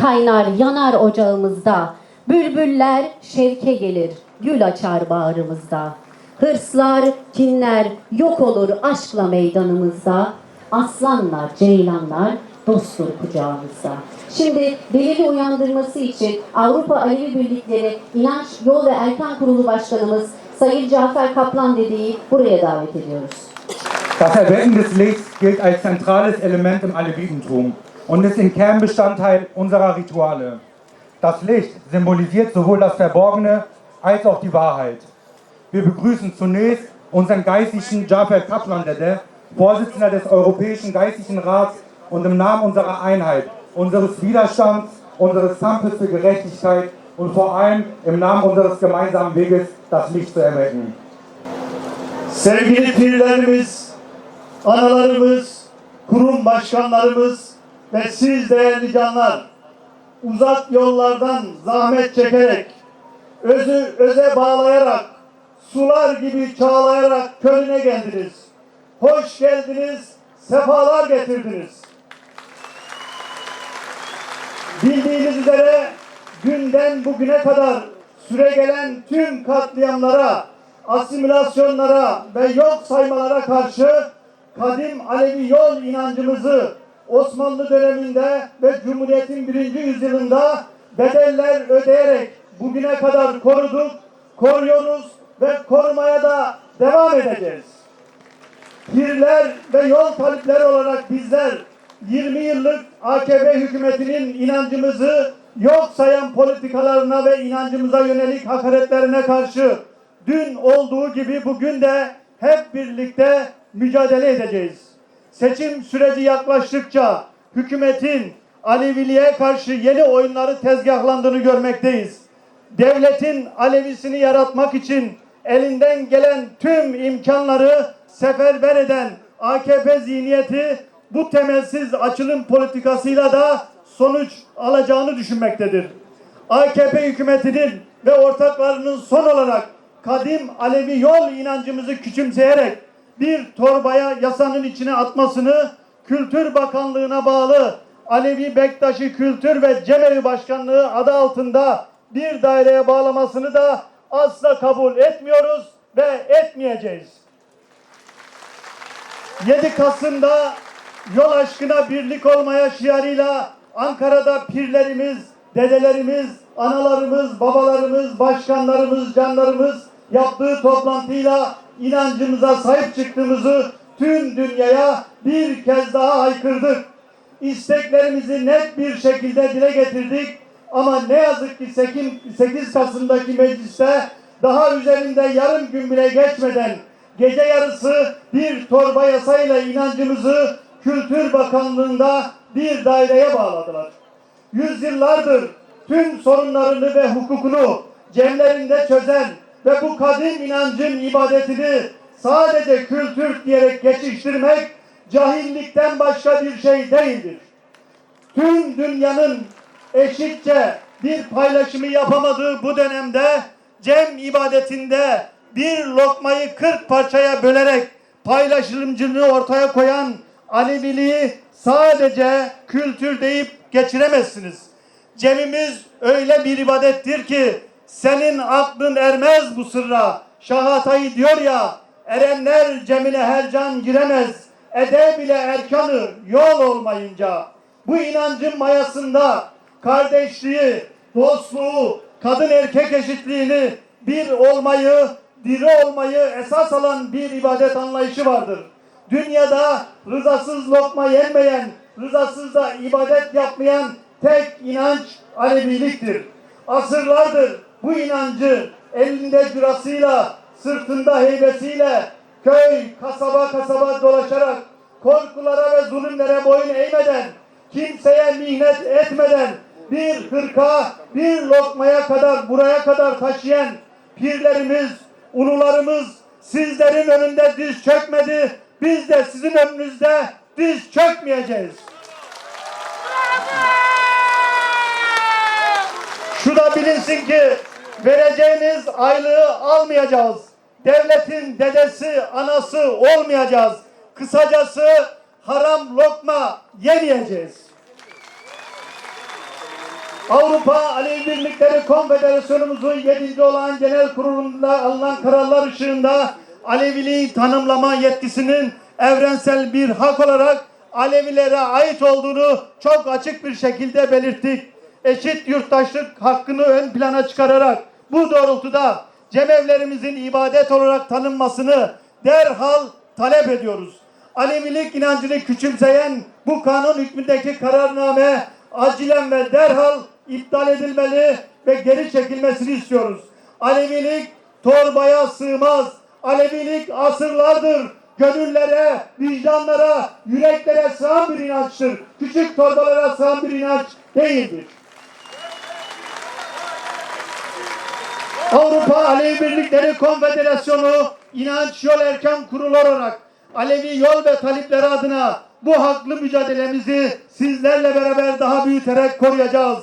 kaynar yanar ocağımızda. Bülbüller şevke gelir, gül açar bağrımızda. Hırslar, kinler yok olur aşkla meydanımızda. Aslanlar, ceylanlar dosttur kucağımızda. Şimdi delili uyandırması için Avrupa Alevi Birlikleri İnanç Yol ve Erkan Kurulu Başkanımız Sayın Cafer Kaplan dediği buraya davet ediyoruz. Das Erwecken des Lichts gilt als zentrales Element im Alevitentum und ist ein Kernbestandteil unserer Rituale. Das Licht symbolisiert sowohl das Verborgene als auch die Wahrheit. Wir begrüßen zunächst unseren geistlichen Jafar Kaplan Dede, Vorsitzender des Europäischen Geistlichen Rats und im Namen unserer Einheit, unseres Widerstands, unseres Kampfes für Gerechtigkeit und vor allem im Namen unseres gemeinsamen Weges das Licht zu erwecken. Sevgili pirlerimiz, analarımız, kurum başkanlarımız ve siz değerli canlar, uzak yollardan zahmet çekerek, özü öze bağlayarak, sular gibi çağlayarak köyüne geldiniz. Hoş geldiniz, sefalar getirdiniz. Bildiğiniz üzere günden bugüne kadar süre gelen tüm katliamlara, asimilasyonlara ve yok saymalara karşı kadim Alevi yol inancımızı Osmanlı döneminde ve Cumhuriyet'in birinci yüzyılında bedeller ödeyerek bugüne kadar koruduk, koruyoruz ve korumaya da devam edeceğiz. Pirler ve yol talipleri olarak bizler 20 yıllık AKP hükümetinin inancımızı yok sayan politikalarına ve inancımıza yönelik hakaretlerine karşı dün olduğu gibi bugün de hep birlikte mücadele edeceğiz. Seçim süreci yaklaştıkça hükümetin Aleviliğe karşı yeni oyunları tezgahlandığını görmekteyiz. Devletin Alevisini yaratmak için elinden gelen tüm imkanları seferber eden AKP zihniyeti bu temelsiz açılım politikasıyla da sonuç alacağını düşünmektedir. AKP hükümetinin ve ortaklarının son olarak kadim Alevi yol inancımızı küçümseyerek bir torbaya yasanın içine atmasını Kültür Bakanlığı'na bağlı Alevi Bektaşi Kültür ve Cemevi Başkanlığı adı altında bir daireye bağlamasını da asla kabul etmiyoruz ve etmeyeceğiz. 7 Kasım'da yol aşkına birlik olmaya şiarıyla Ankara'da pirlerimiz, dedelerimiz, analarımız, babalarımız, başkanlarımız, canlarımız yaptığı toplantıyla inancımıza sahip çıktığımızı tüm dünyaya bir kez daha haykırdık. İsteklerimizi net bir şekilde dile getirdik ama ne yazık ki 8 Kasım'daki mecliste daha üzerinde yarım gün bile geçmeden gece yarısı bir torba yasayla inancımızı Kültür Bakanlığı'nda bir daireye bağladılar. Yüzyıllardır tüm sorunlarını ve hukukunu cemlerinde çözen ve bu kadim inancın ibadetini sadece kültür diyerek geçiştirmek cahillikten başka bir şey değildir. Tüm dünyanın eşitçe bir paylaşımı yapamadığı bu dönemde cem ibadetinde bir lokmayı 40 parçaya bölerek paylaşımcılığı ortaya koyan Aleviliği sadece kültür deyip geçiremezsiniz. Cemimiz öyle bir ibadettir ki senin aklın ermez bu sırra. Şahatayı diyor ya erenler cemine her can giremez. Ede bile erkanı yol olmayınca. Bu inancın mayasında kardeşliği, dostluğu, kadın erkek eşitliğini, bir olmayı, diri olmayı esas alan bir ibadet anlayışı vardır. Dünyada rızasız lokma yenmeyen, rızasız da ibadet yapmayan tek inanç Aleviliktir. Asırlardır bu inancı elinde cürasıyla, sırtında heybesiyle, köy, kasaba kasaba dolaşarak, korkulara ve zulümlere boyun eğmeden, kimseye mihnet etmeden, bir hırka, bir lokmaya kadar, buraya kadar taşıyan pirlerimiz, ulularımız sizlerin önünde diz çökmedi. Biz de sizin önünüzde diz çökmeyeceğiz. Şu da bilinsin ki vereceğiniz aylığı almayacağız. Devletin dedesi, anası olmayacağız. Kısacası haram lokma yemeyeceğiz. Avrupa Alevi Birlikleri Konfederasyonumuzun 7. olan genel kurulunda alınan kararlar ışığında Aleviliği tanımlama yetkisinin evrensel bir hak olarak Alevilere ait olduğunu çok açık bir şekilde belirttik. Eşit yurttaşlık hakkını ön plana çıkararak bu doğrultuda cemevlerimizin ibadet olarak tanınmasını derhal talep ediyoruz. Alevilik inancını küçümseyen bu kanun hükmündeki kararname acilen ve derhal iptal edilmeli ve geri çekilmesini istiyoruz. Alevilik torbaya sığmaz. Alevilik asırlardır. Gönüllere, vicdanlara, yüreklere sığan bir inançtır. Küçük torbalara sığan bir inanç değildir. Avrupa Alevi Birlikleri Konfederasyonu inanç yol erken kurulu olarak Alevi yol ve talipleri adına bu haklı mücadelemizi sizlerle beraber daha büyüterek koruyacağız.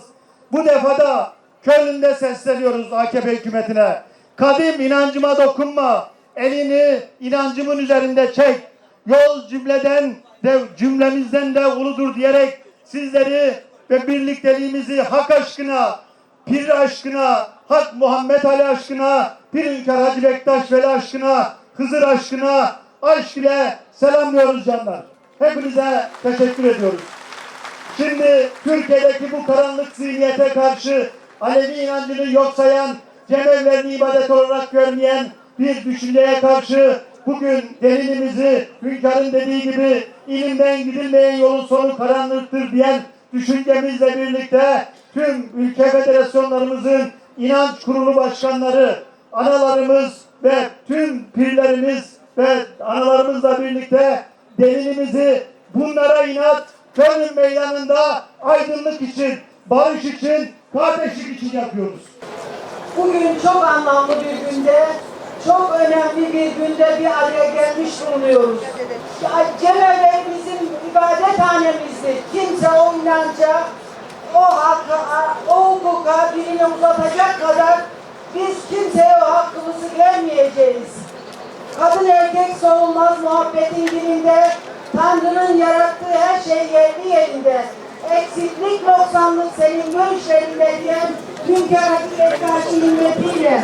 Bu defada Köln'de sesleniyoruz AKP hükümetine. Kadim inancıma dokunma. Elini inancımın üzerinde çek. Yol cümleden de cümlemizden de uludur diyerek sizleri ve birlikteliğimizi hak aşkına, Pir aşkına, Hak Muhammed Ali aşkına, Pir Hünkar Hacı Bektaş Veli aşkına, Hızır aşkına, aşk ile selamlıyoruz canlar. Hepinize teşekkür ediyoruz. Şimdi Türkiye'deki bu karanlık zihniyete karşı Alevi inancını yok sayan, cemevlerini ibadet olarak görmeyen bir düşünceye karşı bugün delilimizi hünkârın dediği gibi ilimden gidilmeyen yolun sonu karanlıktır diyen düşüncemizle birlikte tüm ülke federasyonlarımızın inanç kurulu başkanları, analarımız ve tüm pirlerimiz ve analarımızla birlikte delilimizi bunlara inat Köln meydanında aydınlık için, barış için, kardeşlik için yapıyoruz. Bugün çok anlamlı bir günde, çok önemli bir günde bir araya gelmiş bulunuyoruz. Cemevi bizim ibadethanemizdir. Kimse o inanca, o hakka, o hukuka birini uzatacak kadar biz kimseye o hakkımızı vermeyeceğiz. Kadın erkek soğulmaz muhabbetin dilinde, Tanrı'nın yarattığı her şey yerli yerinde. Eksiklik noksanlık senin görüşlerinde diyen Hünkâr Hacı Bektaş'ın himmetiyle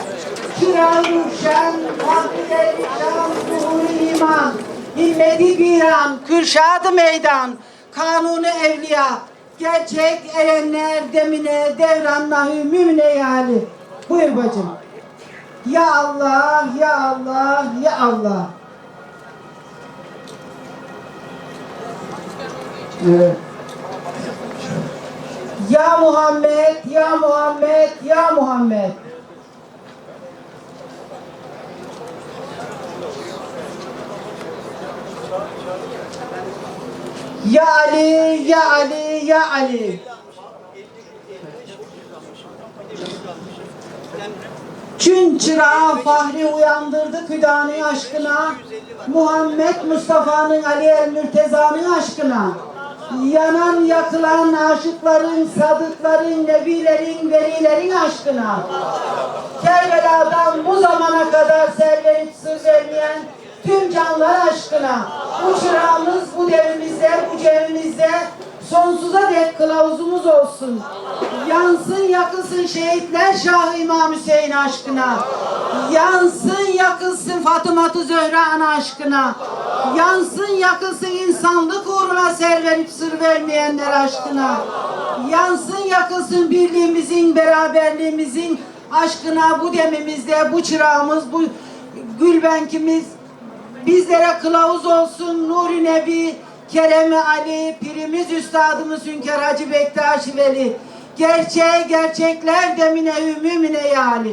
Çırağı Ruşen, Vaktileri Şan, Zuhur İman, Himmeti Biran, Kürşad-ı Meydan, Kanunu Evliya, Gerçek erenler demine devranla mümine yani. Buyur bacım. Ya Allah, ya Allah, ya Allah. Evet. Ya Muhammed, ya Muhammed, ya Muhammed. Ya Ali, ya Ali, ya Ali. Çün çırağı Fahri uyandırdı Küdani aşkına. Muhammed Mustafa'nın Ali el Mürteza'nın aşkına. Yanan yakılan aşıkların, sadıkların, nebilerin, velilerin aşkına. Kerbela'dan bu zamana kadar servenip söz vermeyen tüm canlar aşkına. Bu çırağımız bu devrimizde, bu cevimizde sonsuza dek kılavuzumuz olsun. Yansın yakılsın şehitler Şah İmam Hüseyin aşkına. Yansın yakılsın Fatıma Zöhra ana aşkına. Yansın yakılsın insanlık uğruna serverip sır vermeyenler aşkına. Yansın yakılsın birliğimizin, beraberliğimizin aşkına bu demimizde bu çırağımız, bu gülbenkimiz bizlere kılavuz olsun Nuri Nebi, Kerem-i Ali, pirimiz üstadımız Hünkar Hacı Bektaş Veli. Gerçeğe gerçekler demine ümümine yani.